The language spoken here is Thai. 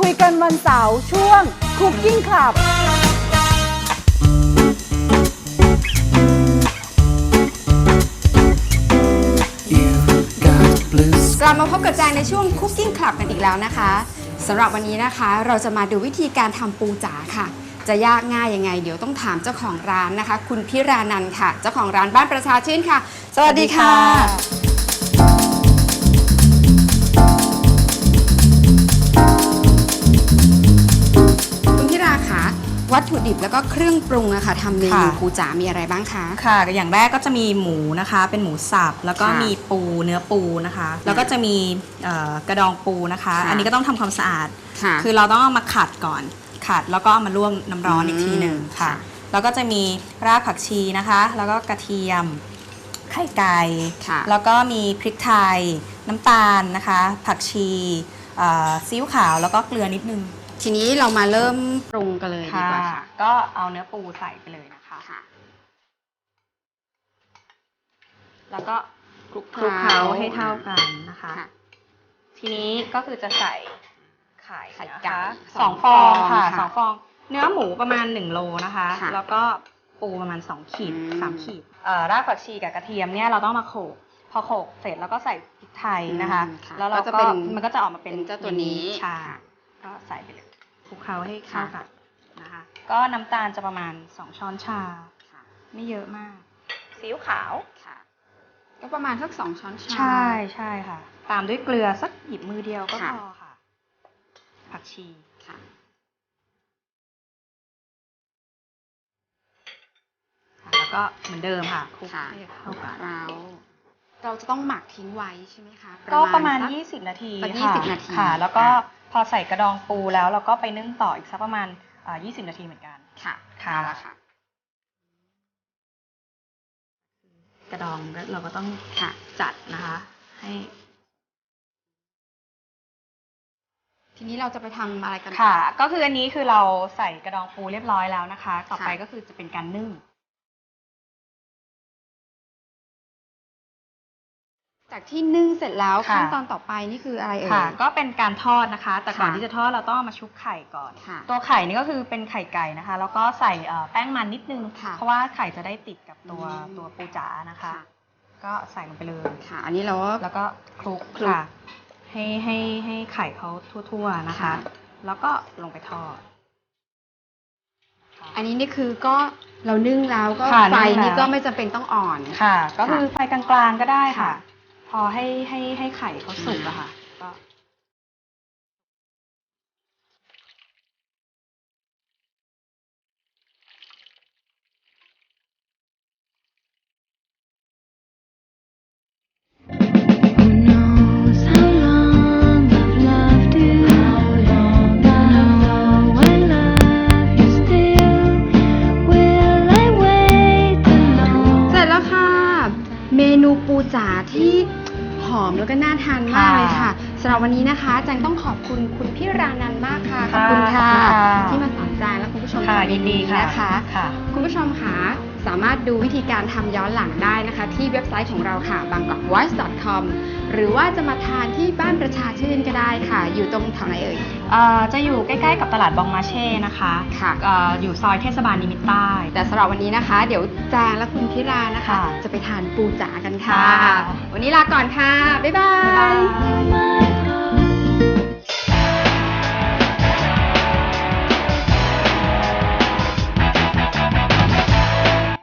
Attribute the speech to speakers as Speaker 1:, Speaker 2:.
Speaker 1: คุยกันวันเสาร์ช่วง Cooking Club
Speaker 2: กลับมาพบกับแจงในช่วง Cooking Club กันอีกแล้วนะคะสำหรับวันนี้นะคะ เราจะมาดูวิธีการทำปูจ๋าค่ะ จะยากง่ายยังไง เดี๋ยวต้องถามเจ้าของร้านนะคะ คุณพิรานันท์ค่ะ เจ้าของร้านบ้านประชาชื่นค่ะ สวัสดีค่ะ วัตถุดิบแล้วก็เครื่องปรุงอะค่ะทำเมนู
Speaker 3: ค่ะ
Speaker 2: ปูจ๋ามีอะไรบ้างคะ
Speaker 3: ค่ะ อย่างแรกก็จะมีหมูนะคะ เป็นหมูสับ แล้วก็
Speaker 2: ค่ะ
Speaker 3: มีปูเนื้อปูนะคะ แล้วก็จะมีเอ่อกระดองปูนะคะ
Speaker 2: ค่ะ
Speaker 3: อันนี้ก็ต้องทำความสะอาด
Speaker 2: ค่ะ
Speaker 3: คือเราต้องเอามาขัดก่อน ขัดแล้วก็เอามาลวกน้ำร้อน
Speaker 2: อืม
Speaker 3: อีกทีหนึ่งค่ะ
Speaker 2: ค่ะ
Speaker 3: แล้วก็จะมีรากผักชีนะคะ แล้วก็กระเทียม ไข่ไก่
Speaker 2: ค่ะ
Speaker 3: แล้วก็มีพริกไทย น้ำตาลนะคะ ผักชีเอ่อซีอิ๊วขาว แล้วก็เกลือนิดนึง
Speaker 2: ทีนี้เรามาเริ่มปรุงกันเลยดีกว่าค่ะ
Speaker 3: ก็เอาเนื้อปูใส่ไปเลยนะคะ
Speaker 2: ค่ะ
Speaker 3: แล้วก็
Speaker 2: คลุก
Speaker 3: คลุกเคล้าให้เท่ากันนะคะ
Speaker 2: ค่ะ
Speaker 3: ทีนี้ก็คือจะใส่ไข่
Speaker 2: ไข่
Speaker 3: นะคะ
Speaker 2: ไก่
Speaker 3: สองฟองค่ะ
Speaker 2: ค่ะ
Speaker 3: สองฟอง เนื้อหมูประมาณ1โลนะคะ
Speaker 2: ค่ะ
Speaker 3: แล้วก็ปูประมาณ2ขีด
Speaker 2: อืม
Speaker 3: สามขีดเอ่อรากผักชีกับกระเทียมเนี่ยเราต้องมาโขลกพอโขลกเสร็จแล้วก็ใส่พริกไทยนะคะ
Speaker 2: อืมค่ะ
Speaker 3: แล้วเรา
Speaker 2: ก็จะ
Speaker 3: ก็
Speaker 2: เป็น
Speaker 3: มันก็จะออกมาเป็น
Speaker 2: เป็นเจ้าตัวนี้
Speaker 3: ใช่
Speaker 2: ค่ะ
Speaker 3: ก็ใส่ไปเลยคลุกเคล้าให้เข้า
Speaker 2: ค่ะ
Speaker 3: กันนะคะ ก็น้ำตาลจะประมาณ 2 ช้อนชา
Speaker 2: ค่ะ
Speaker 3: ไม่เยอะมากซีอิ๊วขาว
Speaker 2: ค่ะ ก็ประมาณสักสองช้อนชา
Speaker 3: ใช่ใช่ค่ะ ตามด้วยเกลือสักหยิบมือเดียวก็
Speaker 2: ค่ะ
Speaker 3: พอค่ะ ผักชี
Speaker 2: ค่ะ
Speaker 3: ค่ะ แล้วก็เหมือนเดิมค่ะคลุก
Speaker 2: ค่ะ
Speaker 3: ให้เข้ากัน
Speaker 2: เราเราจะต้องหมักทิ้งไว้ใช่ไหมคะ
Speaker 3: ก็ประมาณ
Speaker 2: สัก
Speaker 3: 20 นาที
Speaker 2: สัก
Speaker 3: ค่ะ
Speaker 2: 20นาที
Speaker 3: ค่ะ แล้วก็
Speaker 2: ค่ะ
Speaker 3: พอใส่กระดองปูแล้วเราก็ไปนึ่งต่ออีกสักประมาณอ่า20 นาทีเหมือนกัน
Speaker 2: ค่ะ
Speaker 3: ค่ะ
Speaker 2: เอาละค่ะ
Speaker 3: กระดองเราก็ต้อง
Speaker 2: ค่ะ
Speaker 3: จัดนะคะ ให้
Speaker 2: ทีนี้เราจะไปทำอะไรกันต่อ
Speaker 3: ค่ะ ก็คืออันนี้คือเราใส่กระดองปูเรียบร้อยแล้วนะคะ ต่อไป
Speaker 2: ค่ะ
Speaker 3: ก็คือจะเป็นการนึ่ง
Speaker 2: จากที่นึ่งเสร็จแล้ว
Speaker 3: ค่ะ
Speaker 2: ขั้นตอนต่อไปนี่คืออะไรเอ่ย
Speaker 3: ค่ะ ก็เป็นการทอดนะคะ แต่ก่อน
Speaker 2: ค่ะ
Speaker 3: ที่จะทอดเราต้องเอามาชุบไข่ก่อน
Speaker 2: ค่ะ
Speaker 3: ตัวไข่นี่ก็คือเป็นไข่ไก่นะคะ แล้วก็ใส่เอ่อแป้งมันนิดนึง
Speaker 2: ค่ะ
Speaker 3: เพราะว่าไข่จะได้ติดกับตัว
Speaker 2: อืม
Speaker 3: ตัวปูจ๋านะคะ
Speaker 2: ค่ะ
Speaker 3: ก็ใส่ลงไปเลย
Speaker 2: ค่ะ อันนี้เราก็
Speaker 3: แล้วก็คลุก
Speaker 2: คลุก
Speaker 3: ค่ะ ให้ให้ให้ไข่เขาทั่วๆนะคะ
Speaker 2: ค่ะ
Speaker 3: แล้วก็ลงไปทอดค่ะ
Speaker 2: อันนี้นี่คือก็เรานึ่งแล้วก็
Speaker 3: ค่ะ
Speaker 2: ไฟ
Speaker 3: นึ่งแล้ว
Speaker 2: นี่ก็ไม่จำเป็นต้องอ่อน
Speaker 3: ค่ะ ก็คือไฟกลางๆก็ได้ค่ะ
Speaker 2: ค่ะ
Speaker 3: พ อให้ให้ให้ไข่เขาสุกอะค่ะก็
Speaker 4: Who knows how long I've loved you? How long know I love you still? Will I wait alone?
Speaker 2: เสร็จแล้วค่ะ เมนูปูจ๋าที่ห อมแล้วก็น่าทานมากเลยค่ะสำหรับวันนี้นะคะแจงต้องขอบคุณคุณพี่รานันท์มากค่ะขอบคุณค่ะ
Speaker 3: ค่ะ
Speaker 2: ที่มาสอนแจงและคุณผู้ชม
Speaker 3: ค่ะ
Speaker 2: ทำเม
Speaker 3: ยิน
Speaker 2: นู
Speaker 3: ดี
Speaker 2: นี้
Speaker 3: ค่ะ
Speaker 2: นะคะ
Speaker 3: ค่ะ
Speaker 2: คุณผู้ชมค่ะ สามารถดูวิธีการทำย้อนหลังได้นะคะ ที่เว็บไซต์ของเราค่ะ bangkokvoice.com หรือว่าจะมาทานที่บ้านประชาชื่นก็ได้ค่ะ อยู่ตรงแถวไหนเอ่ย
Speaker 3: เอ่อจะอยู่ใกล้ๆกับตลาดบองมาเช่นะคะ
Speaker 2: ค่ะ
Speaker 3: เอ่ออยู่ซอยเทศบาลนิมิตรใต้
Speaker 2: แต่สำหรับวันนี้นะคะ เดี๋ยวแจงและคุณพิรานะคะ
Speaker 3: ค่ะ
Speaker 2: จะไปทานปูจ๋ากันค่ะ
Speaker 3: ค่ะ
Speaker 2: วันนี้ลาก่อนค่ะ บ๊ายบา
Speaker 3: บ๊ายบายย
Speaker 4: My